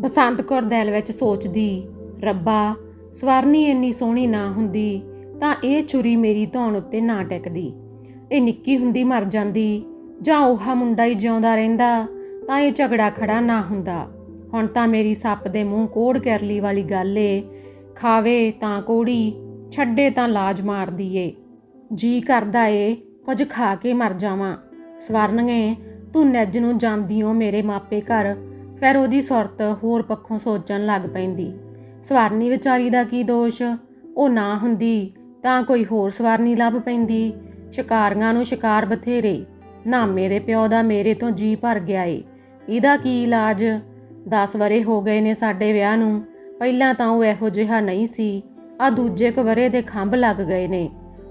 ਬਸੰਤ ਕੌਰ ਦਿਲ ਵਿੱਚ ਸੋਚਦੀ, ਰੱਬਾ, ਸਵਰਨੀ ਇੰਨੀ ਸੋਹਣੀ ਨਾ ਹੁੰਦੀ, ਤਾਂ ਇਹ ਛੁਰੀ ਮੇਰੀ ਧੌਣ ਉੱਤੇ ਨਾ ਟਿਕਦੀ। ਇਹ ਨਿੱਕੀ ਹੁੰਦੀ ਮਰ ਜਾਂਦੀ, ਜਾਂ ਉਹ ਮੁੰਡਾ ਹੀ ਜਿਉਂਦਾ ਰਹਿੰਦਾ, ਤਾਂ ਇਹ ਝਗੜਾ ਖੜਾ ਨਾ ਹੁੰਦਾ। ਹੁਣ ਤਾਂ ਮੇਰੀ ਸੱਪ ਦੇ ਮੂੰਹ ਕੋੜ ਕਰਲੀ ਵਾਲੀ ਗੱਲ ਏ। ਖਾਵੇ ਤਾਂ ਕੋੜੀ, ਛੱਡੇ ਤਾਂ ਲਾਜ ਮਾਰਦੀ ਏ। ਜੀ ਕਰਦਾ ਏ, ਕੁਝ ਖਾ ਕੇ ਮਰ ਜਾਵਾਂ। ਸਵਰਨਗੇ, ਤੂੰ ਨਿੱਜ ਨੂੰ ਜਾਂਦੀਓ ਮੇਰੇ ਮਾਪੇ ਘਰ ਪਰ ਉਹਦੀ ਸੁਰਤ ਹੋਰ ਪੱਖੋਂ ਸੋਚਣ ਲੱਗ ਪੈਂਦੀ। ਸਵਰਨੀ ਵਿਚਾਰੀ ਦਾ ਕੀ ਦੋਸ਼? ਉਹ ਨਾ ਹੁੰਦੀ ਤਾਂ ਕੋਈ ਹੋਰ ਸਵਰਨੀ ਲੱਭ ਪੈਂਦੀ। ਸ਼ਿਕਾਰੀਆਂ ਨੂੰ ਸ਼ਿਕਾਰ ਬਥੇਰੇ। ਨਾ ਮੇਰੇ ਪਿਓ ਦਾ ਮੇਰੇ ਤੋਂ ਜੀ ਭਰ ਗਿਆ ਏ। ਇਹਦਾ ਕੀ ਇਲਾਜ? 10 ਵਰੇ ਹੋ ਗਏ ਨੇ ਸਾਡੇ ਵਿਆਹ ਨੂੰ। ਪਹਿਲਾਂ ਤਾਂ ਉਹ ਇਹੋ ਜਿਹਾ ਨਹੀਂ ਸੀ। ਆ ਦੂਜੇ ਕਵਰੇ ਦੇ ਖੰਭ ਲੱਗ ਗਏ ਨੇ।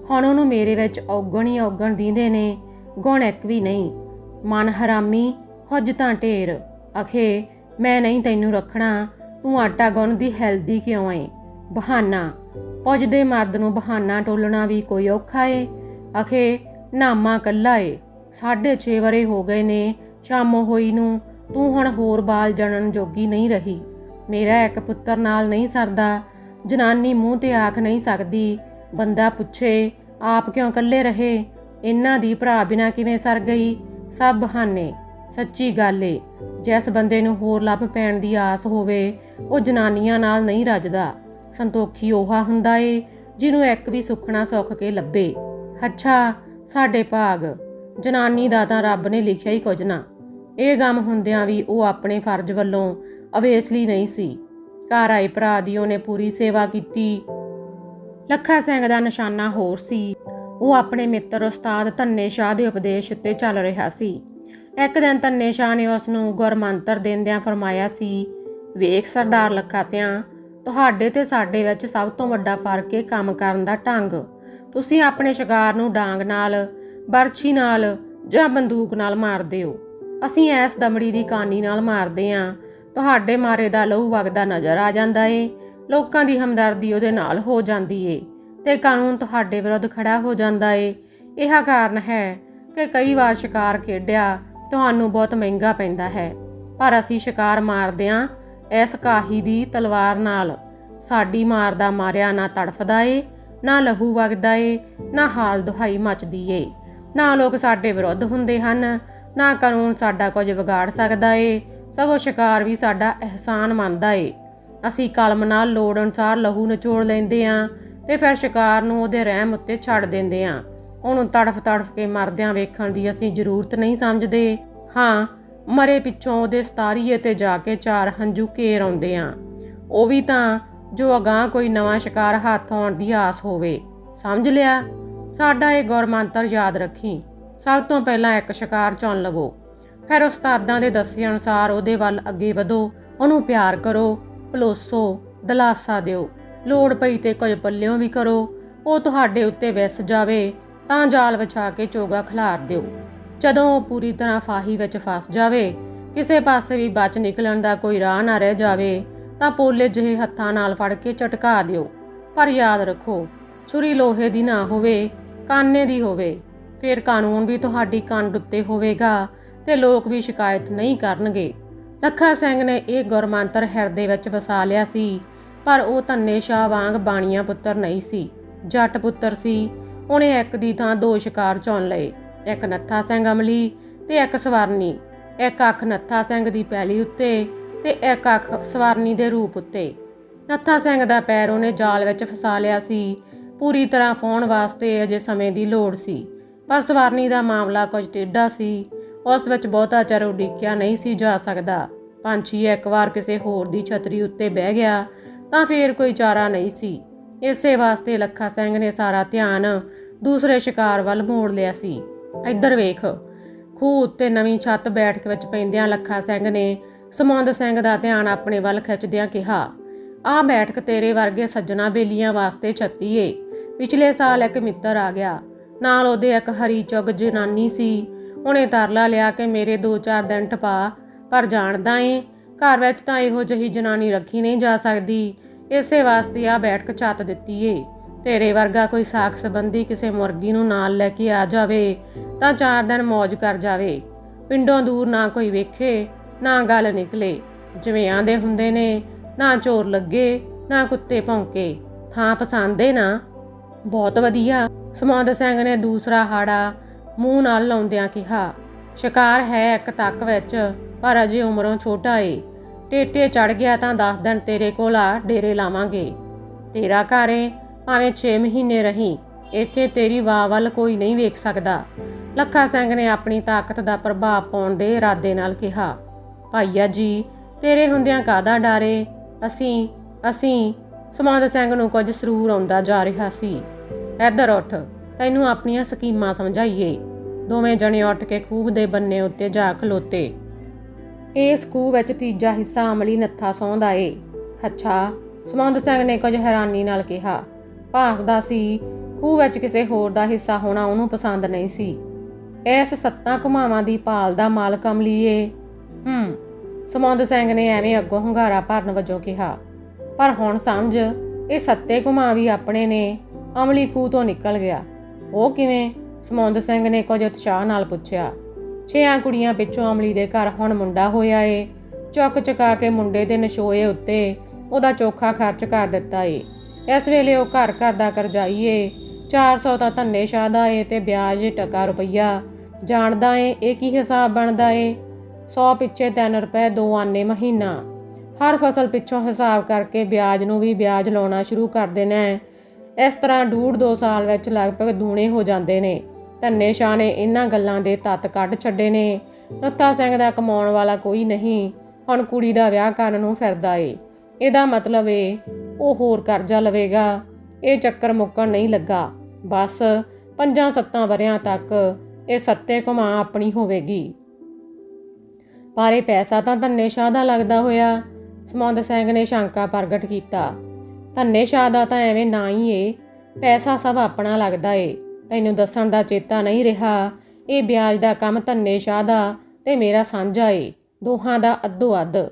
ਹੁਣ ਉਹਨੂੰ ਮੇਰੇ ਵਿੱਚ ਔਗਣ ਹੀ ਔਗਣ ਦੀਂਦੇ ਨੇ। ਗੁਣ ਇੱਕ ਵੀ ਨਹੀਂ। ਮਨ ਹਰਾਮੀ, ਹੁੱਜ ਤਾਂ ਢੇਰ। ਅਖੇ ਮੈਂ ਨਹੀਂ ਤੈਨੂੰ ਰੱਖਣਾ, ਤੂੰ ਆਟਾ ਗੁੰਨਦੀ ਹੈਲਦੀ ਕਿਉਂ ਏ? ਬਹਾਨਾ। ਪੁੱਜਦੇ ਮਰਦ ਨੂੰ ਬਹਾਨਾ ਟੋਲਣਾ ਵੀ ਕੋਈ ਔਖਾ ਏ। ਅਖੇ ਨਾਮਾ ਕੱਲਾ ਏ। ਸਾਢੇ 6 ਵਰੇ ਹੋ ਗਏ ਨੇ, ਸ਼ਾਮੋ ਹੋਈ ਨੂੰ ਤੂੰ ਹੁਣ ਹੋਰ ਬਾਲ ਜਣਨ ਜੋਗੀ ਨਹੀਂ ਰਹੀ। ਮੇਰਾ ਇੱਕ ਪੁੱਤਰ ਨਾਲ ਨਹੀਂ ਸਰਦਾ, ਜਨਾਨੀ ਮੂੰਹ ਤੇ ਆਖ ਨਹੀਂ ਸਕਦੀ। ਬੰਦਾ ਪੁੱਛੇ, ਆਪ ਕਿਉਂ ਇਕੱਲੇ ਰਹੇ? ਇਹਨਾਂ ਦੀ ਭਰਾ ਬਿਨਾ ਕਿਵੇਂ ਸਰ ਗਈ? ਸਭ ਬਹਾਨੇ। ਸੱਚੀ ਗੱਲ ਏ, ਜਿਸ ਬੰਦੇ ਨੂੰ ਹੋਰ ਲੱਭ ਪੈਣ ਦੀ ਆਸ ਹੋਵੇ, ਉਹ ਜਨਾਨੀਆਂ ਨਾਲ ਨਹੀਂ ਰੱਜਦਾ। ਸੰਤੋਖੀ ਉਹਾ ਹੁੰਦਾ ਏ, ਜਿਹਨੂੰ ਇੱਕ ਵੀ ਸੁਖਣਾ ਸੁੱਖ ਕੇ ਲੱਭੇ। ਅੱਛਾ, ਸਾਡੇ ਭਾਗ, ਜਨਾਨੀ ਦਾ ਤਾਂ ਰੱਬ ਨੇ ਲਿਖਿਆ ਹੀ ਕੁਝ ਨਾ। ਇਹ ਗਮ ਹੁੰਦਿਆਂ ਵੀ ਉਹ ਆਪਣੇ ਫਰਜ਼ ਵੱਲੋਂ ਅਵੇਸਲੀ ਨਹੀਂ ਸੀ। ਘਰ ਆਏ ਭਰਾ ਦੀ ਉਹਨੇ ਪੂਰੀ ਸੇਵਾ ਕੀਤੀ। ਲੱਖਾ ਸਿੰਘ ਦਾ ਨਿਸ਼ਾਨਾ ਹੋਰ ਸੀ। ਉਹ ਆਪਣੇ ਮਿੱਤਰ ਉਸਤਾਦ ਧੰਨੇ ਸ਼ਾਹ ਦੇ ਉਪਦੇਸ਼ ਉੱਤੇ ਚੱਲ ਰਿਹਾ ਸੀ। ਇੱਕ ਦਿਨ ਧੰਨੇ ਸ਼ਾਹ ਨੇ ਉਸ ਨੂੰ ਗੁਰਮੰਤਰ ਦਿੰਦਿਆਂ ਫਰਮਾਇਆ ਸੀ, ਵੇਖ ਸਰਦਾਰ ਲੱਖਾ ਸਿਆਂ ਤੁਹਾਡੇ ਤੇ ਸਾਡੇ ਵਿੱਚ ਸਭ ਤੋਂ ਵੱਡਾ ਫ਼ਰਕ ਹੈ ਕੰਮ ਕਰਨ ਦਾ ਢੰਗ। ਤੁਸੀਂ ਆਪਣੇ ਸ਼ਿਕਾਰ ਨੂੰ ਡਾਂਗ ਨਾਲ, ਬਰਛੀ ਨਾਲ ਜਾਂ ਬੰਦੂਕ ਨਾਲ ਮਾਰਦੇ ਹੋ ਅਸੀਂ ਐਸ ਦਮੜੀ ਦੀ ਕਾਨੀ ਨਾਲ ਮਾਰਦੇ ਆਂ। ਤੁਹਾਡੇ ਮਾਰੇ ਦਾ ਲਹੂ ਵਗਦਾ ਨਜ਼ਰ ਆ ਜਾਂਦਾ ਏ। ਲੋਕਾਂ ਦੀ ਹਮਦਰਦੀ ਉਹਦੇ ਨਾਲ ਹੋ ਜਾਂਦੀ ਏ ਤੇ ਕਾਨੂੰਨ ਤੁਹਾਡੇ ਵਿਰੁੱਧ ਖੜਾ ਹੋ ਜਾਂਦਾ ਏ। ਇਹ ਕਾਰਨ ਹੈ ਕਿ ਕਈ ਵਾਰ ਸ਼ਿਕਾਰ ਖੇਡਿਆ ਤੁਹਾਨੂੰ ਬਹੁਤ ਮਹਿੰਗਾ ਪੈਂਦਾ ਹੈ। ਪਰ ਅਸੀਂ ਸ਼ਿਕਾਰ ਮਾਰਦੇ ਮਾਰਦਿਆਂ ਇਸ ਕਾਹੀ ਦੀ ਤਲਵਾਰ ਨਾਲ। ਸਾਡੀ ਮਾਰ ਦਾ ਮਾਰਿਆ ਨਾ ਤੜਫਦਾ ਏ, ਨਾ ਲਹੂ ਵਗਦਾ ਏ, ਨਾ ਹਾਲ ਦੁਹਾਈ ਮਚਦੀ ਏ। ਨਾ ਲੋਕ ਸਾਡੇ ਵਿਰੁੱਧ ਹੁੰਦੇ ਹਨ, ਨਾ ਕਾਨੂੰਨ ਸਾਡਾ ਕੁਝ ਵਿਗਾੜ ਸਕਦਾ ਏ, ਸਗੋਂ ਸ਼ਿਕਾਰ ਵੀ ਸਾਡਾ ਅਹਿਸਾਨ ਮੰਨਦਾ ਏ। ਅਸੀਂ ਕਲਮ ਨਾਲ ਲੋੜ ਅਨੁਸਾਰ ਲਹੂ ਨਿਚੋੜ ਲੈਂਦੇ ਆਂ ਤੇ ਫਿਰ ਸ਼ਿਕਾਰ ਨੂੰ ਉਹਦੇ ਰਹਿਮ ਉੱਤੇ ਛੱਡ ਦਿੰਦੇ ਆਂ। ਉਹਨੂੰ ਤੜਫ ਤੜਫ ਕੇ ਮਰਦਿਆਂ ਵੇਖਣ ਦੀ ਅਸੀਂ ਜ਼ਰੂਰਤ ਨਹੀਂ ਸਮਝਦੇ। ਹਾਂ, ਮਰੇ ਪਿੱਛੋਂ ਉਹਦੇ ਸਤਾਰੀਏ ਤੇ ਜਾ ਕੇ ਚਾਰ ਹੰਝੂ ਘੇਰ ਆਉਂਦੇ ਆਂ। ਉਹ ਵੀ ਤਾਂ ਜੋ ਅਗਾਹ ਕੋਈ ਨਵਾਂ ਸ਼ਿਕਾਰ ਹੱਥ ਆਉਣ ਦੀ ਆਸ ਹੋਵੇ। ਸਮਝ ਲਿਆ? ਸਾਡਾ ਇਹ ਗੁਰਮੰਤਰ ਯਾਦ ਰੱਖੀ। ਸਭ ਤੋਂ ਪਹਿਲਾਂ ਇੱਕ ਸ਼ਿਕਾਰ ਚੁਣ ਲਵੋ। ਫਿਰ ਉਸਤਾਦਾਂ ਦੇ ਦੱਸੇ ਅਨੁਸਾਰ ਉਹਦੇ ਵੱਲ ਅੱਗੇ ਵਧੋ। ਉਹਨੂੰ ਪਿਆਰ ਕਰੋ ਪਲੋਸੋ ਦਲਾਸਾ ਦਿਓ। ਲੋੜ ਪਈ ਤੇ ਕੁਝ ਪੱਲਿਓਂ ਵੀ ਕਰੋ। ਉਹ ਤੁਹਾਡੇ ਉੱਤੇ ਵਿਸ ਜਾਵੇ। ਤਾਂ ਜਾਲ ਵਿਛਾ ਕੇ ਚੋਗਾ ਖਿਲਾਰ ਦਿਓ। ਜਦੋਂ ਉਹ ਪੂਰੀ ਤਰ੍ਹਾਂ ਫਾਹੀ ਵਿੱਚ ਫਸ ਜਾਵੇ, ਕਿਸੇ ਪਾਸੇ ਵੀ ਬਚ ਨਿਕਲਣ ਦਾ ਕੋਈ ਰਾਹ ਨਾ ਰਹਿ ਜਾਵੇ, ਤਾਂ ਪੋਲੇ ਜਿਹੇ ਹੱਥਾਂ ਨਾਲ ਫੜ ਕੇ ਝਟਕਾ ਦਿਓ। ਪਰ ਯਾਦ ਰੱਖੋ, ਛੁਰੀ ਲੋਹੇ ਦੀ ਨਾ ਹੋਵੇ, ਕਾਨੇ ਦੀ ਹੋਵੇ। ਫਿਰ ਕਾਨੂੰਨ ਵੀ ਤੁਹਾਡੀ ਕੰਡ ਉੱਤੇ ਹੋਵੇਗਾ ਤੇ ਲੋਕ ਵੀ ਸ਼ਿਕਾਇਤ ਨਹੀਂ ਕਰਨਗੇ। ਲੱਖਾ ਸਿੰਘ ਨੇ ਇਹ ਗੁਰਮੰਤਰ ਹਿਰਦੇ ਵਿੱਚ ਵਸਾ ਲਿਆ ਸੀ, ਪਰ ਉਹ ਧੰਨੇ ਸ਼ਾਹ ਵਾਂਗ ਬਾਣੀਆਂ ਪੁੱਤਰ ਨਹੀਂ ਸੀ। ਜੱਟ ਪੁੱਤਰ ਸੀ ਉਹਨੇ ਇੱਕ ਦੀ ਥਾਂ ਦੋ ਸ਼ਿਕਾਰ ਚੁਣ ਲਏ, ਇੱਕ ਨੱਥਾ ਸਿੰਘ ਅਮਲੀ ਤੇ ਇੱਕ ਸਵਰਨੀ। ਇੱਕ ਅੱਖ ਨੱਥਾ ਸਿੰਘ ਦੀ ਪੈਲੀ ਉੱਤੇ ਤੇ ਇੱਕ ਅੱਖ ਸਵਰਨੀ ਦੇ ਰੂਪ ਉੱਤੇ। ਨੱਥਾ ਸਿੰਘ ਦਾ ਪੈਰ ਉਹਨੇ ਜਾਲ ਵਿੱਚ ਫਸਾ ਲਿਆ ਸੀ। ਪੂਰੀ ਤਰ੍ਹਾਂ ਫੋਣ ਵਾਸਤੇ ਅਜੇ ਸਮੇਂ ਦੀ ਲੋੜ ਸੀ। ਪਰ ਸਵਰਨੀ ਦਾ ਮਾਮਲਾ ਕੁਝ ਟੇਢਾ ਸੀ। ਉਸ ਵਿੱਚ ਬਹੁਤਾ ਚਿਰ ਉਡੀਕਿਆ ਨਹੀਂ ਸੀ ਜਾ ਸਕਦਾ। ਪੰਛੀ ਇੱਕ ਵਾਰ ਕਿਸੇ ਹੋਰ ਦੀ ਛਤਰੀ ਉੱਤੇ ਬਹਿ ਗਿਆ ਤਾਂ ਫੇਰ ਕੋਈ ਚਾਰਾ ਨਹੀਂ ਸੀ। ਇਸੇ ਵਾਸਤੇ ਲੱਖਾ ਸਿੰਘ ਨੇ ਸਾਰਾ ਧਿਆਨ ਦੂਸਰੇ ਸ਼ਿਕਾਰ ਵੱਲ ਮੋੜ ਲਿਆ ਸੀ। ਇੱਧਰ ਵੇਖ, ਖੂਹ ਉੱਤੇ ਨਵੀਂ ਛੱਤ ਬੈਠਕ ਵਿੱਚ ਪੈਂਦਿਆਂ ਲੱਖਾ ਸਿੰਘ ਨੇ ਸਮੁੰਦ ਸਿੰਘ ਦਾ ਧਿਆਨ ਆਪਣੇ ਵੱਲ ਖਿੱਚਦਿਆਂ ਕਿਹਾ, ਆਹ ਬੈਠਕ ਤੇਰੇ ਵਰਗੇ ਸੱਜਣਾ ਬੇਲੀਆਂ ਵਾਸਤੇ ਛੱਤੀ ਏ। ਪਿਛਲੇ ਸਾਲ ਇੱਕ ਮਿੱਤਰ ਆ ਗਿਆ। ਨਾਲ ਉਹਦੇ ਇੱਕ ਹਰੀ ਚੁੱਗ ਜਨਾਨੀ ਸੀ। ਉਹਨੇ ਤਰਲਾ ਲਿਆ ਕਿ ਮੇਰੇ 2-4 ਦਿਨ ਟਪਾ, ਪਰ ਜਾਣਦਾ ਏ, ਘਰ ਵਿੱਚ ਤਾਂ ਇਹੋ ਜਿਹੀ ਜਨਾਨੀ ਰੱਖੀ ਨਹੀਂ ਜਾ ਸਕਦੀ। ਇਸੇ ਵਾਸਤੇ ਆ ਬੈਠਕ ਛੱਤ ਦਿੱਤੀ ਏ। ਤੇਰੇ ਵਰਗਾ ਕੋਈ ਸਾਖ ਸੰਬੰਧੀ ਕਿਸੇ ਮੁਰਗੀ ਨੂੰ ਨਾਲ ਲੈ ਕੇ ਆ ਜਾਵੇ, ਤਾਂ ਚਾਰ ਦਿਨ ਮौज ਕਰ ਜਾਵੇ। ਪਿੰਡੋਂ ਦੂਰ ਨਾ ਕੋਈ ਵੇਖੇ, ਨਾ ਗੱਲ ਨਿਕਲੇ। ਜਿਵੇਂ ਆਂਦੇ ਹੁੰਦੇ ਨੇ, ਨਾ ਚੋਰ ਲੱਗੇ, ਨਾ ਕੁੱਤੇ ਭੌਂਕੇ। ਥਾਂ ਪਸੰਦੇ ਨਾ। ਬਹੁਤ ਵਧੀਆ। ਸਮੌਂਦ ਸਿੰਘ ਨੇ ਦੂਸਰਾ ਹਾੜਾ ਮੂੰਹ ਨਾਲ ਲਾਉਂਦਿਆਂ ਕਿਹਾ, ਸ਼ਿਕਾਰ ਹੈ ਇੱਕ ਤੱਕ ਵਿੱਚ, ਪਰ ਅਜੇ ਉਮਰੋਂ ਛੋਟਾ ਏ। ਟੇਟੇ ਚੜ ਗਿਆ ਤਾਂ 10 ਦਿਨ ਤੇਰੇ ਕੋਲ ਆ, ਡੇਰੇ ਲਾਵਾਂਗੇ। ਤੇਰਾ ਘਰ ਏ, ਭਾਵੇਂ 6 ਮਹੀਨੇ ਰਹੀ, ਇੱਥੇ ਤੇਰੀ ਵਾਹ ਵੱਲ ਕੋਈ ਨਹੀਂ ਵੇਖ ਸਕਦਾ। ਲੱਖਾ ਸਿੰਘ ਨੇ ਆਪਣੀ ਤਾਕਤ ਦਾ ਪ੍ਰਭਾਵ ਪਾਉਣ ਦੇ ਇਰਾਦੇ ਨਾਲ ਕਿਹਾ ਭਾਈਆ ਜੀ, ਤੇਰੇ ਹੁੰਦਿਆਂ ਕਾਦਾ ਡਾਰੇ ਅਸੀਂ ਅਸੀਂ, ਸਮੌਂਦ ਸਿੰਘ ਨੂੰ ਕੁਝ ਸਰੂਰ ਆਉਂਦਾ ਜਾ ਰਿਹਾ ਸੀ। ਇੱਧਰ ਉੱਠ, ਤੈਨੂੰ ਆਪਣੀਆਂ ਸਕੀਮਾਂ ਸਮਝਾਈਏ। ਦੋਵੇਂ ਜਣੇ ਉੱਠ ਕੇ ਖੂਬ ਦੇ ਬੰਨੇ ਉੱਤੇ ਜਾ ਖਲੋਤੇ। ਇਸ ਖੂਹ ਵਿੱਚ ਤੀਜਾ ਹਿੱਸਾ ਅਮਲੀ ਨੱਥਾ ਸੌਂਦਾ ਏ। ਅੱਛਾ, ਸਮੌਂਦ ਸਿੰਘ ਨੇ ਕੁਝ ਹੈਰਾਨੀ ਨਾਲ ਕਿਹਾ। ਭਾਸਦਾ ਸੀ, ਖੂਹ ਵਿੱਚ ਕਿਸੇ ਹੋਰ ਦਾ ਹਿੱਸਾ ਹੋਣਾ ਉਹਨੂੰ ਪਸੰਦ ਨਹੀਂ ਸੀ। ਇਸ ਸੱਤਾਂ ਘੁਮਾਵਾਂ ਦੀ ਪਾਲ ਦਾ ਮਾਲਕ ਅਮਲੀ ਏ। ਹੂੰ, ਸਮੌਂਦ ਸਿੰਘ ਨੇ ਐਵੇਂ ਅੱਗੋਂ ਹੰਗਾਰਾ ਭਰਨ ਵਜੋਂ ਕਿਹਾ। ਪਰ ਹੁਣ ਸਮਝ, ਇਹ ਸੱਤੇ ਘੁਮਾ ਵੀ ਆਪਣੇ ਨੇ। ਅਮਲੀ ਖੂਹ ਤੋਂ ਨਿਕਲ ਗਿਆ। ਉਹ ਕਿਵੇਂ? ਸਮੌਂਦ ਸਿੰਘ ਨੇ ਕੁਝ ਉਤਸ਼ਾਹ ਨਾਲ ਪੁੱਛਿਆ। ਛੇਆਂ ਕੁੜੀਆਂ ਪਿੱਛੋਂ ਅਮਲੀ ਦੇ ਘਰ ਹੁਣ ਮੁੰਡਾ ਹੋਇਆ ਏ। ਚੁੱਕ ਚੁਕਾ ਕੇ ਮੁੰਡੇ ਦੇ ਨਸ਼ੋਏ ਉੱਤੇ ਉਹਦਾ ਚੋਖਾ ਖਰਚ ਕਰ ਦਿੱਤਾ ਏ। ਇਸ ਵੇਲੇ ਉਹ ਘਰ ਘਰ ਦਾ ਕਰਜ਼ਾਈ ਏ। 400 ਤਾਂ ਧੰਨੇ ਸ਼ਾਹ ਦਾ ਏ ਤੇ ਵਿਆਜ ਟਕਾ ਰੁਪਈਆ। ਜਾਣਦਾ ਏ, ਇਹ ਕੀ ਹਿਸਾਬ ਬਣਦਾ ਏ? 100 ਪਿੱਛੇ 3 ਰੁਪਏ ਦੋ ਆਨੇ ਮਹੀਨਾ। ਹਰ ਫਸਲ ਪਿੱਛੋਂ ਹਿਸਾਬ ਕਰਕੇ ਵਿਆਜ ਨੂੰ ਵੀ ਵਿਆਜ ਲਾਉਣਾ ਸ਼ੁਰੂ ਕਰ ਦੇਣਾ। ਇਸ ਤਰ੍ਹਾਂ ਡੂਢ ਦੋ ਸਾਲ ਵਿੱਚ ਲਗਭਗ ਦੂਣੇ ਹੋ ਜਾਂਦੇ ਨੇ। ਧੰਨੇ ਸ਼ਾਹ ਨੇ ਇਹਨਾਂ ਗੱਲਾਂ ਦੇ ਤੱਤ ਕੱਢ ਛੱਡੇ ਨੇ। ਨੱਥਾ ਸਿੰਘ ਦਾ ਕਮਾਉਣ ਵਾਲਾ ਕੋਈ ਨਹੀਂ, ਹੁਣ ਕੁੜੀ ਦਾ ਵਿਆਹ ਕਰਨ ਨੂੰ ਫਿਰਦਾ ਏ। ਇਹਦਾ ਮਤਲਬ ਏ, ਉਹ ਹੋਰ ਕਰਜ਼ਾ ਲਵੇਗਾ। ਇਹ ਚੱਕਰ ਮੁੱਕਣ ਨਹੀਂ ਲੱਗਾ। ਬਸ ਪੰਜਾਂ ਸੱਤਾਂ ਵਰਿਆਂ ਤੱਕ ਇਹ ਸੱਤੇ ਕਮਾ ਆਪਣੀ ਹੋਵੇਗੀ। ਪਰ ਇਹ ਪੈਸਾ ਤਾਂ ਧੰਨੇ ਸ਼ਾਹ ਦਾ ਲੱਗਦਾ ਹੋਇਆ ਸਮੌਂਦ ਸਿੰਘ ਨੇ ਸ਼ੰਕਾ ਪ੍ਰਗਟ ਕੀਤਾ। ਧੰਨੇ ਸ਼ਾਹ ਦਾ ਤਾਂ ਐਵੇਂ ਨਾ ਹੀ ਏ, ਪੈਸਾ ਸਭ ਆਪਣਾ ਲੱਗਦਾ ਏ। ਤੈਨੂੰ ਦੱਸਣ ਦਾ ਚੇਤਾ ਨਹੀਂ ਰਿਹਾ। ਇਹ ਵਿਆਜ ਦਾ ਕੰਮ ਧੰਨੇ ਸ਼ਾਹ ਦਾ ਤੇ ਮੇਰਾ ਸਾਂਝਾ ਏ। ਦੋਹਾਂ ਦਾ ਅੱਧੋ ਅੱਧ।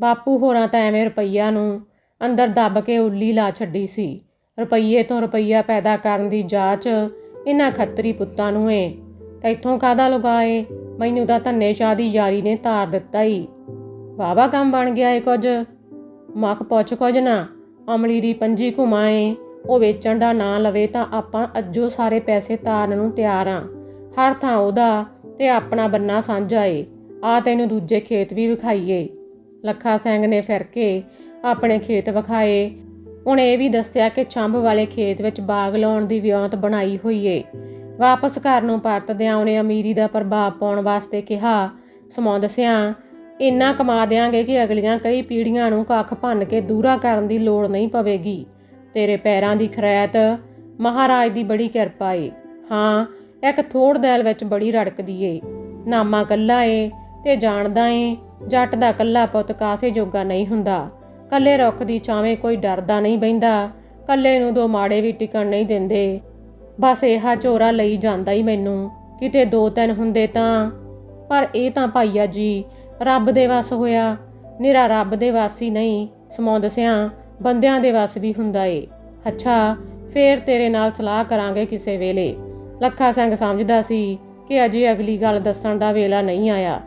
ਬਾਪੂ ਹੋਰਾਂ ਤਾਂ ਐਵੇਂ ਰੁਪਈਆ ਨੂੰ ਅੰਦਰ ਦੱਬ ਕੇ ਉੱਲੀ ਲਾ ਛੱਡੀ ਸੀ। ਰੁਪਈਏ ਤੋਂ ਰੁਪਈਆ ਪੈਦਾ ਕਰਨ ਦੀ ਜਾਚ ਇਹਨਾਂ ਖੱਤਰੀ ਪੁੱਤਾਂ ਨੂੰ ਏ। ਤੈਥੋਂ ਕਾਦਾ ਲਗਾਏ? ਮੈਨੂੰ ਤਾਂ ਧੰਨੇ ਸ਼ਾਹ ਦੀ ਯਾਰੀ ਨੇ ਤਾਰ ਦਿੱਤਾ ਈ। ਵਾਵਾ ਕੰਮ ਬਣ ਗਿਆ ਏ ਕੁਝ। ਮੱਖ ਪੁੱਛ ਕੁਝ ਨਾ। ਅਮਲੀ ਦੀ ਪੰਜੀ ਘੁਮਾਏ ਉਹ ਵੇਚਣ ਦਾ ਨਾਂ ਲਵੇ ਤਾਂ ਆਪਾਂ ਅੱਜੋ ਸਾਰੇ ਪੈਸੇ ਤਾਰਨ ਨੂੰ ਤਿਆਰ ਆ। ਹਰ ਥਾਂ ਉਹਦਾ ਤੇ ਆਪਣਾ ਬੰਨਾ ਸਾਂਝਾ ਏ ਆ ਤੈਨੂੰ ਦੂਜੇ ਖੇਤ ਵੀ ਵਿਖਾਈਏ। ਲੱਖਾ ਸਿੰਘ ਨੇ ਫਿਰ ਕੇ ਆਪਣੇ ਖੇਤ ਵਿਖਾਏ। ਉਹਨੇ ਇਹ ਵੀ ਦੱਸਿਆ ਕਿ ਛੰਭ ਵਾਲੇ ਖੇਤ ਵਿੱਚ ਬਾਗ ਲਾਉਣ ਦੀ ਵਿਉਂਤ ਬਣਾਈ ਹੋਈ ਏ। ਵਾਪਸ ਘਰ ਨੂੰ ਪਰਤਦਿਆਂ ਉਹਨੇ ਅਮੀਰੀ ਦਾ ਪ੍ਰਭਾਵ ਪਾਉਣ ਵਾਸਤੇ ਕਿਹਾ, ਸਮੌਂਦ ਦੱਸਿਆ ਇੰਨਾ ਕਮਾ ਦਿਆਂਗੇ ਕਿ ਅਗਲੀਆਂ ਕਈ ਪੀੜ੍ਹੀਆਂ ਨੂੰ ਕੱਖ ਭੰਨ ਕੇ ਦੂਰਾ ਕਰਨ ਦੀ ਲੋੜ ਨਹੀਂ ਪਵੇਗੀ। ਤੇਰੇ ਪੈਰਾਂ ਦੀ ਖਰੈਤ, ਮਹਾਰਾਜ ਦੀ ਬੜੀ ਕਿਰਪਾ ਏ। ਹਾਂ, ਇੱਕ ਥੋੜ ਦੈਲ ਵਿੱਚ ਬੜੀ ਰੜਕਦੀ ਏ। ਨਾਮਾ ਕੱਲਾ ਏ ਤੇ ਜਾਣਦਾ ਏ, ਜੱਟ ਦਾ ਕੱਲਾ ਪੁੱਤ ਕਾਸੇ ਜੋਗਾ ਨਹੀਂ ਹੁੰਦਾ। ਕੱਲੇ ਰੁੱਖ ਦੀ ਛਾਵੇਂ ਕੋਈ ਡਰਦਾ ਨਹੀਂ ਬੈੰਦਾ ਕੱਲੇ ਨੂੰ ਦੋ ਮਾੜੇ ਵੀ ਟਿਕਣ ਨਹੀਂ ਦਿੰਦੇ। ਬਸ ਇਹਾ ਝੋਰਾ ਲਈ ਜਾਂਦਾ ਹੀ ਮੈਨੂੰ, ਕਿਤੇ ਦੋ ਤਿੰਨ ਹੁੰਦੇ ਤਾਂ। ਪਰ ਇਹ ਤਾਂ ਭਾਈਆ ਜੀ, ਰੱਬ ਦੇ ਵਸ ਹੋਇਆ। ਨਿਰਾ ਰੱਬ ਦੇ ਵਸ ਹੀ ਨਹੀਂ, ਸਮੌਂਦ ਸਿਆਂ। ਬੰਦਿਆਂ ਦੇ ਵਸ ਵੀ ਹੁੰਦਾ ਏ। ਅੱਛਾ, ਫੇਰ ਤੇਰੇ ਨਾਲ ਸਲਾਹ ਕਰਾਂਗੇ ਕਿਸੇ ਵੇਲੇ। ਲੱਖਾ ਸਿੰਘ ਸਮਝਦਾ ਸੀ ਕਿ ਅਜੇ ਅਗਲੀ ਗੱਲ ਦੱਸਣ ਦਾ ਵੇਲਾ ਨਹੀਂ ਆਇਆ।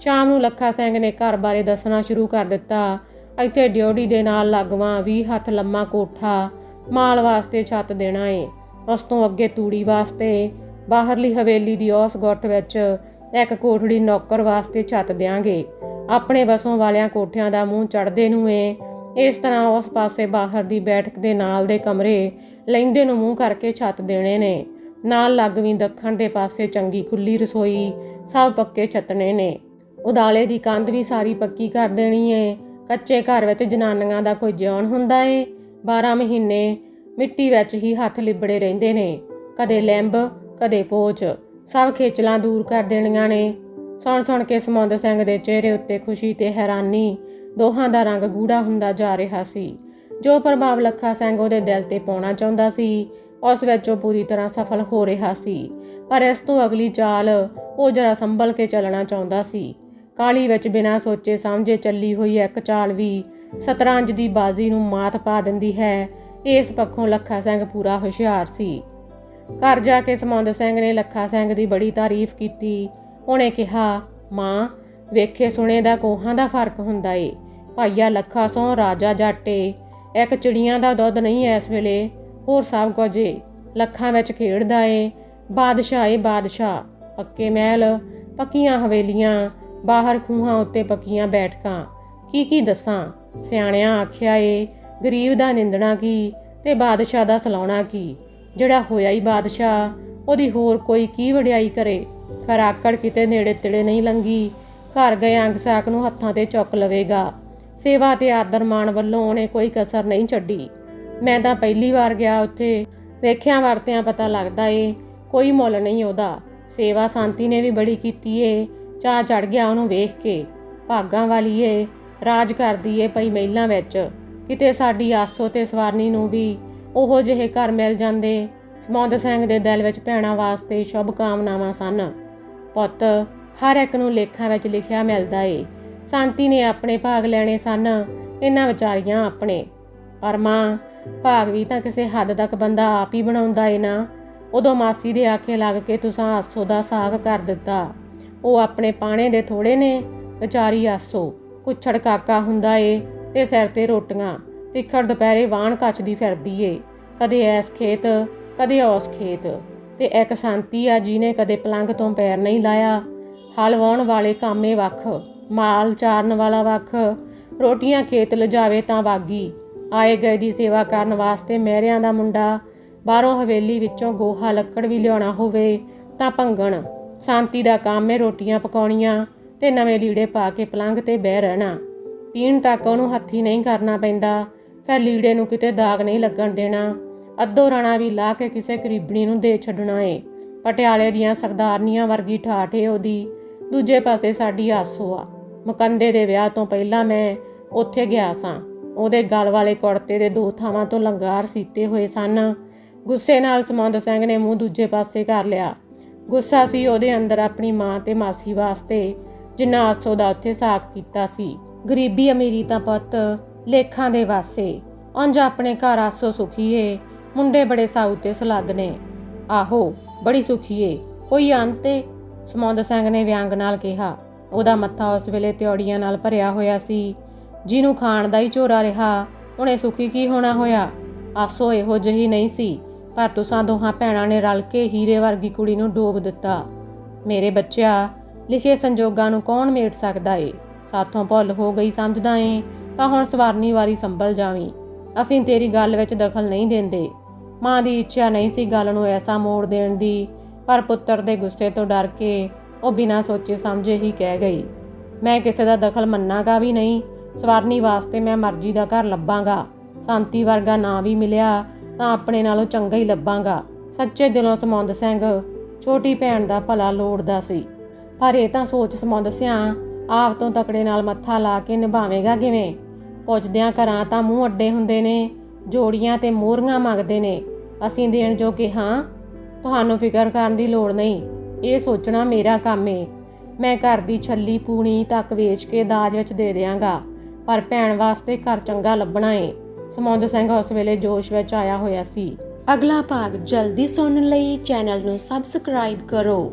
ਸ਼ਾਮ ਨੂੰ ਲੱਖਾ ਸਿੰਘ ਨੇ ਘਰ ਬਾਰੇ ਦੱਸਣਾ ਸ਼ੁਰੂ ਕਰ ਦਿੱਤਾ। ਇੱਥੇ ਡਿਓੜੀ ਦੇ ਨਾਲ ਲੱਗਵਾ 20 ਹੱਥ ਲੰਮਾ ਕੋਠਾ, ਮਾਲ ਵਾਸਤੇ ਛੱਤ ਦੇਣਾ ਏ। ਉਸ ਤੋਂ ਅੱਗੇ ਤੂੜੀ ਵਾਸਤੇ, ਬਾਹਰਲੀ ਹਵੇਲੀ ਦੀ ਉਸ ਗੁੱਟ ਵਿੱਚ ਇੱਕ ਕੋਠੜੀ ਨੌਕਰ ਵਾਸਤੇ ਛੱਤ ਦਿਆਂਗੇ। ਆਪਣੇ ਵਸੋਂ ਵਾਲਿਆਂ ਕੋਠਿਆਂ ਦਾ ਮੂੰਹ ਚੜਦੇ ਨੂੰ ਏ। ਇਸ ਤਰ੍ਹਾਂ ਉਸ ਪਾਸੇ ਬਾਹਰ ਦੀ ਬੈਠਕ ਦੇ ਨਾਲ ਦੇ ਕਮਰੇ ਲੈਂਦੇ ਨੂੰ ਮੂੰਹ ਕਰਕੇ ਛੱਤ ਦੇਣੇ ਨੇ। ਨਾਲ ਲੱਗਵੀਂ ਦੱਖਣ ਦੇ ਪਾਸੇ ਚੰਗੀ ਖੁੱਲੀ ਰਸੋਈ, ਸਭ ਪੱਕੇ ਛੱਤਣੇ ਨੇ। ਉਦਾਲੇ ਦੀ ਕੰਧ ਵੀ ਸਾਰੀ ਪੱਕੀ ਕਰ ਦੇਣੀ ਏ। ਕੱਚੇ ਘਰ ਵਿੱਚ ਜਨਾਨੀਆਂ ਦਾ ਕੋਈ ਜਿਉਣ ਹੁੰਦਾ ਏ। 12 ਮਹੀਨੇ ਮਿੱਟੀ ਵਿੱਚ ਹੀ ਹੱਥ ਲਿਬੜੇ ਰਹਿੰਦੇ ਨੇ। ਕਦੇ ਲੈਂਬ, ਕਦੇ ਪੋਚ, ਸਭ ਖੇਚਲਾਂ ਦੂਰ ਕਰ ਦੇਣੀਆਂ ਨੇ। ਸੁਣ ਸੁਣ ਕੇ ਸਮੁੰਦ ਸਿੰਘ ਦੇ ਚਿਹਰੇ ਉੱਤੇ ਖੁਸ਼ੀ ਤੇ ਹੈਰਾਨੀ ਦੋਹਾਂ ਦਾ ਰੰਗ ਗੂੜਾ ਹੁੰਦਾ ਜਾ ਰਿਹਾ ਸੀ। ਜੋ ਪ੍ਰਭਾਵ ਲੱਖਾ ਸਿੰਘ ਉਹਦੇ ਦਿਲ ਤੇ ਪਾਉਣਾ ਚਾਹੁੰਦਾ ਸੀ, ਉਸ ਵਿੱਚ ਉਹ ਪੂਰੀ ਤਰ੍ਹਾਂ ਸਫਲ ਹੋ ਰਿਹਾ ਸੀ। ਪਰ ਇਸ ਤੋਂ ਅਗਲੀ ਚਾਲ ਉਹ ਜਰਾ ਸੰਭਲ ਕੇ ਚੱਲਣਾ ਚਾਹੁੰਦਾ ਸੀ। ਕਾਲੀ ਵਿੱਚ ਬਿਨਾਂ ਸੋਚੇ ਸਮਝੇ ਚੱਲੀ ਹੋਈ ਇੱਕ ਚਾਲ ਵੀ ਸਤਰੰਜ ਦੀ ਬਾਜ਼ੀ ਨੂੰ ਮਾਤ ਪਾ ਦਿੰਦੀ ਹੈ, ਇਸ ਪੱਖੋਂ ਲੱਖਾ ਸਿੰਘ ਪੂਰਾ ਹੁਸ਼ਿਆਰ ਸੀ। ਘਰ ਜਾ ਕੇ ਸਮੌਂਦ ਸਿੰਘ ਨੇ ਲੱਖਾ ਸਿੰਘ ਦੀ ਬੜੀ ਤਾਰੀਫ ਕੀਤੀ। ਉਹਨੇ ਕਿਹਾ, ਮਾਂ, ਵੇਖੇ ਸੁਣੇ ਦਾ ਕੋਹਾਂ ਦਾ ਫ਼ਰਕ ਹੁੰਦਾ ਏ। ਭਾਈਆ ਲੱਖਾ ਸੋਂ ਰਾਜਾ ਜਾਟੇ ਇੱਕ ਚਿੜੀਆਂ ਦਾ ਦੁੱਧ ਨਹੀਂ ਐ ਇਸ ਵੇਲੇ, ਹੋਰ ਸਭ ਕੁਝ ਏ। ਲੱਖਾਂ ਵਿੱਚ ਖੇਡਦਾ ਏ, ਬਾਦਸ਼ਾਹ ਏ ਬਾਦਸ਼ਾਹ। ਪੱਕੇ ਮਹਿਲ, ਪੱਕੀਆਂ ਹਵੇਲੀਆਂ, ਬਾਹਰ ਖੂਹਾਂ ਉੱਤੇ ਪੱਕੀਆਂ ਬੈਠਕਾਂ। ਕੀ ਕੀ ਦੱਸਾਂ? ਸਿਆਣਿਆਂ ਆਖਿਆ ਏ, ਗਰੀਬ ਦਾ ਨਿੰਦਣਾ ਕੀ ਤੇ ਬਾਦਸ਼ਾਹ ਦਾ ਸਲਾਉਣਾ ਕੀ? ਜਿਹੜਾ ਹੋਇਆ ਹੀ ਬਾਦਸ਼ਾਹ, ਉਹਦੀ ਹੋਰ ਕੋਈ ਕੀ ਵਡਿਆਈ ਕਰੇ? ਪਰ ਆਕੜ ਕਿਤੇ ਨੇੜੇ ਤੇੜੇ ਨਹੀਂ ਲੰਗੀ, ਘਰ ਗਏ ਅੰਗ ਸਾਕ ਨੂੰ ਹੱਥਾਂ ਤੇ ਚੁੱਕ ਲਵੇਗਾ। ਸੇਵਾ ਤੇ ਆਦਰ ਮਾਣ ਵੱਲੋਂ ਉਹਨੇ ਕੋਈ ਕਸਰ ਨਹੀਂ ਛੱਡੀ। ਮੈਂ ਤਾਂ ਪਹਿਲੀ ਵਾਰ ਗਿਆ ਉੱਥੇ। ਵੇਖਿਆ ਵਰਤਿਆਂ ਪਤਾ ਲੱਗਦਾ ਏ, ਕੋਈ ਮੁੱਲ ਨਹੀਂ ਉਹਦਾ। ਸੇਵਾ ਸ਼ਾਂਤੀ ਨੇ ਵੀ ਬੜੀ ਕੀਤੀ ਏ। ਚਾਹ ਚੜ ਗਿਆ ਉਹਨੂੰ ਵੇਖ ਕੇ। ਭਾਗਾਂ ਵਾਲੀ ਏ, ਰਾਜ ਕਰਦੀ ਏ ਪਈ ਮਹਿਲਾਂ ਵਿੱਚ। ਕਿਤੇ ਸਾਡੀ ਆਸੋ ਤੇ ਸਵਾਰਨੀ ਨੂੰ ਵੀ ਉਹੋ ਜਿਹੇ ਘਰ ਮਿਲ ਜਾਂਦੇ। ਸਮੌਂਦ ਸਿੰਘ ਦੇ ਦਿਲ ਵਿੱਚ ਭੈਣਾਂ ਵਾਸਤੇ ਸ਼ੁਭ ਕਾਮਨਾਵਾਂ ਸਨ। ਪੁੱਤ, ਹਰ ਇੱਕ ਨੂੰ ਲੇਖਾਂ ਵਿੱਚ ਲਿਖਿਆ ਮਿਲਦਾ ਏ। ਸ਼ਾਂਤੀ ਨੇ ਆਪਣੇ ਭਾਗ ਲੈਣੇ ਸਨ, ਇਹਨਾਂ ਵਿਚਾਰੀਆਂ ਆਪਣੇ। ਪਰ ਮਾਂ, ਭਾਗ ਵੀ ਤਾਂ ਕਿਸੇ ਹੱਦ ਤੱਕ ਬੰਦਾ ਆਪ ਹੀ ਬਣਾਉਂਦਾ ਏ ਨਾ। ਉਦੋਂ ਮਾਸੀ ਦੇ ਆਖੇ ਲੱਗ ਕੇ ਤੁਸਾਂ ਆਸੋ ਦਾ ਸਾਗ ਕਰ ਦਿੱਤਾ। ਉਹ ਆਪਣੇ ਪਾਣੇ ਦੇ ਥੋੜੇ ਨੇ, ਵਿਚਾਰੀ ਆਸੋ, ਕੁਛੜ ਕਾਕਾ ਹੁੰਦਾ ਏ ਤੇ ਸਿਰ ਤੇ ਰੋਟੀਆਂ, ਤਿੱਖੜ ਦੁਪਹਿਰੇ ਵਾਣ ਕੱਚਦੀ ਫਿਰਦੀ ਏ। ਕਦੇ ਐਸ ਖੇਤ, ਕਦੇ ਉਸ ਖੇਤ। ਤੇ ਇੱਕ ਸ਼ਾਂਤੀ ਆ ਜਿਹਨੇ ਕਦੇ ਪਲੰਗ ਤੋਂ ਪੈਰ ਨਹੀਂ ਲਾਇਆ। ਹਲ ਵਾਉਣ ਵਾਲੇ ਕਾਮੇ ਵੱਖ। ਮਾਲ ਚਾਰਨ ਵਾਲਾ ਵੱਖ, ਰੋਟੀਆਂ ਖੇਤ ਲਿਜਾਵੇ ਤਾਂ ਵਾਗੀ। ਆਏ ਗਏ ਦੀ ਸੇਵਾ ਕਰਨ ਵਾਸਤੇ ਮਹਿਰਿਆਂ ਦਾ ਮੁੰਡਾ, ਬਾਹਰੋਂ ਹਵੇਲੀ ਵਿੱਚੋਂ ਗੋਹਾ ਲੱਕੜ ਵੀ ਲਿਆਉਣਾ ਹੋਵੇ ਤਾਂ ਭੰਗਣ। ਸ਼ਾਂਤੀ ਦਾ ਕੰਮ ਹੈ ਰੋਟੀਆਂ ਪਕਾਉਣੀਆਂ ਤੇ ਨਵੇਂ ਲੀੜੇ ਪਾ ਕੇ ਪਲੰਘ ਤੇ ਬਹਿ ਰਹਿਣਾ। ਪੀਣ ਤੱਕ ਉਹਨੂੰ ਹੱਥੀ ਨਹੀਂ ਕਰਨਾ ਪੈਂਦਾ, ਫਿਰ ਲੀੜੇ ਨੂੰ ਕਿਤੇ ਦਾਗ ਨਹੀਂ ਲੱਗਣ ਦੇਣਾ। ਅੱਧੋ ਰਣਾ ਵੀ ਲਾ ਕੇ ਕਿਸੇ ਕਰੀਬਣੀ ਨੂੰ ਦੇ ਛੱਡਣਾ ਏ। ਪਟਿਆਲੇ ਦੀਆਂ ਸਰਦਾਰਨੀਆਂ ਵਰਗੀ ਠਾਠ ਏ ਉਹਦੀ। ਦੂਜੇ ਪਾਸੇ ਸਾਡੀ ਆਸੋ ਆ। ਮਕੰਦੇ ਦੇ ਵਿਆਹ ਤੋਂ ਪਹਿਲਾਂ ਮੈਂ ਉੱਥੇ ਗਿਆ ਸਾਂ। ਉਹਦੇ ਗਲ ਵਾਲੇ ਕੁੜਤੇ ਦੇ ਦੋ ਥਾਵਾਂ ਤੋਂ ਲੰਗਾਰ ਸੀਤੇ ਹੋਏ ਸਨ। ਗੁੱਸੇ ਨਾਲ ਸਮੌਂਦ ਸਿੰਘ ਨੇ ਮੂੰਹ ਦੂਜੇ ਪਾਸੇ ਕਰ ਲਿਆ। ਗੁੱਸਾ ਸੀ ਉਹਦੇ ਅੰਦਰ ਆਪਣੀ ਮਾਂ ਤੇ ਮਾਸੀ ਵਾਸਤੇ, ਜਿੰਨਾ ਆਸੋ ਦਾ ਉੱਥੇ ਸਾਕ ਕੀਤਾ ਸੀ। ਗਰੀਬੀ ਅਮੀਰੀ ਤਾਂ ਪੁੱਤ, ਲੇਖਾਂ ਦੇ ਵਾਸੇ। ਉਂਝ ਆਪਣੇ ਘਰ ਆਸੋ ਸੁਖੀਏ, ਮੁੰਡੇ ਬੜੇ ਸਾਊ ਤੇ ਸੁਲੱਗ ਨੇ। ਆਹੋ, ਬੜੀ ਸੁਖੀਏ। ਕੋਈ ਅੰਤ ਸਮੌਂਦ ਸਿੰਘ ਨੇ ਵਿਅੰਗ ਨਾਲ ਕਿਹਾ, ਉਹਦਾ ਮੱਥਾ ਉਸ ਵੇਲੇ ਤਿਉੜੀਆਂ ਨਾਲ ਭਰਿਆ ਹੋਇਆ ਸੀ। ਜਿਹਨੂੰ ਖਾਣ ਦਾ ਹੀ ਝੋਰਾ ਰਿਹਾ, ਉਹਨੇ ਸੁਖੀ ਕੀ ਹੋਣਾ ਹੋਇਆ? ਆਸੋ ਇਹੋ ਜਿਹੀ ਨਹੀਂ ਸੀ, ਪਰ ਤੁਸਾਂ ਦੋਹਾਂ ਭੈਣਾਂ ਨੇ ਰਲ ਕੇ ਹੀਰੇ ਵਰਗੀ ਕੁੜੀ ਨੂੰ ਡੋਬ ਦਿੱਤਾ। ਮੇਰੇ ਬੱਚਿਆ, ਲਿਖੇ ਸੰਜੋਗਾਂ ਨੂੰ ਕੌਣ ਮੇਟ ਸਕਦਾ ਏ? ਸਾਥੋਂ ਭੁੱਲ ਹੋ ਗਈ ਸਮਝਦਾ ਏ, ਤਾਂ ਹੁਣ ਸਵਾਰਨੀ ਵਾਰੀ ਸੰਭਲ ਜਾਵੀਂ। ਅਸੀਂ ਤੇਰੀ ਗੱਲ ਵਿੱਚ ਦਖਲ ਨਹੀਂ ਦਿੰਦੇ। ਮਾਂ ਦੀ ਇੱਛਾ ਨਹੀਂ ਸੀ ਗੱਲ ਨੂੰ ਐਸਾ ਮੋੜ ਦੇਣ ਦੀ। ਪਰ ਪੁੱਤਰ ਦੇ ਗੁੱਸੇ ਤੋਂ ਡਰ ਕੇ ਉਹ ਬਿਨਾਂ ਸੋਚੇ ਸਮਝੇ ਹੀ ਕਹਿ ਗਈ, ਮੈਂ ਕਿਸੇ ਦਾ ਦਖਲ ਮੰਨਾਗਾ ਵੀ ਨਹੀਂ, ਸਵਾਰਨੀ ਵਾਸਤੇ ਮੈਂ ਮਰਜ਼ੀ ਦਾ ਘਰ ਲੱਭਾਂਗਾ, ਸ਼ਾਂਤੀ ਵਰਗਾ ਨਾਂ ਵੀ ਮਿਲਿਆ ਤਾਂ ਆਪਣੇ ਨਾਲੋਂ ਚੰਗਾ ਹੀ ਲੱਭਾਂਗਾ। ਸੱਚੇ ਦਿਲੋਂ ਸਮੌਂਦ ਸਿੰਘ ਛੋਟੀ ਭੈਣ ਦਾ ਭਲਾ ਲੋੜਦਾ ਸੀ, ਪਰ ਇਹ ਤਾਂ ਸੋਚ ਸਮੌਂਦ ਸਿਆਂ ਆਪ ਤੋਂ ਤਕੜੇ ਨਾਲ ਮੱਥਾ ਲਾ ਕੇ ਨਿਭਾਵੇਗਾ ਕਿਵੇਂ? ਪੁੱਜਦਿਆਂ ਘਰਾਂ ਤਾਂ ਮੂੰਹ ਅੱਡੇ ਹੁੰਦੇ ਨੇ, ਜੋੜੀਆਂ ਤੇ ਮੋਹਰੀਆਂ ਮੰਗਦੇ ਨੇ, ਅਸੀਂ ਦੇਣ ਜੋ ਕਿ ਹਾਂ ਤੁਹਾਨੂੰ ਫਿਕਰ ਕਰਨ ਦੀ ਲੋੜ ਨਹੀਂ। ਇਹ ਸੋਚਣਾ ਮੇਰਾ ਕੰਮ ਏ। ਮੈਂ ਘਰ ਦੀ ਛੱਲੀ ਪੂਣੀ ਤੱਕ ਵੇਚ ਕੇ ਦਾਜ ਵਿੱਚ ਦੇ ਦਿਆਂਗਾ। ਪਰ ਭੈਣ ਵਾਸਤੇ ਘਰ ਚੰਗਾ ਲੱਭਣਾ ਏ। ਸਮੌਂਦ ਸਿੰਘ ਉਸ ਵੇਲੇ ਜੋਸ਼ ਵਿੱਚ ਆਇਆ ਹੋਇਆ ਸੀ। ਅਗਲਾ ਭਾਗ ਜਲਦੀ ਸੁਣਨ ਲਈ ਚੈਨਲ ਨੂੰ ਸਬਸਕ੍ਰਾਈਬ ਕਰੋ।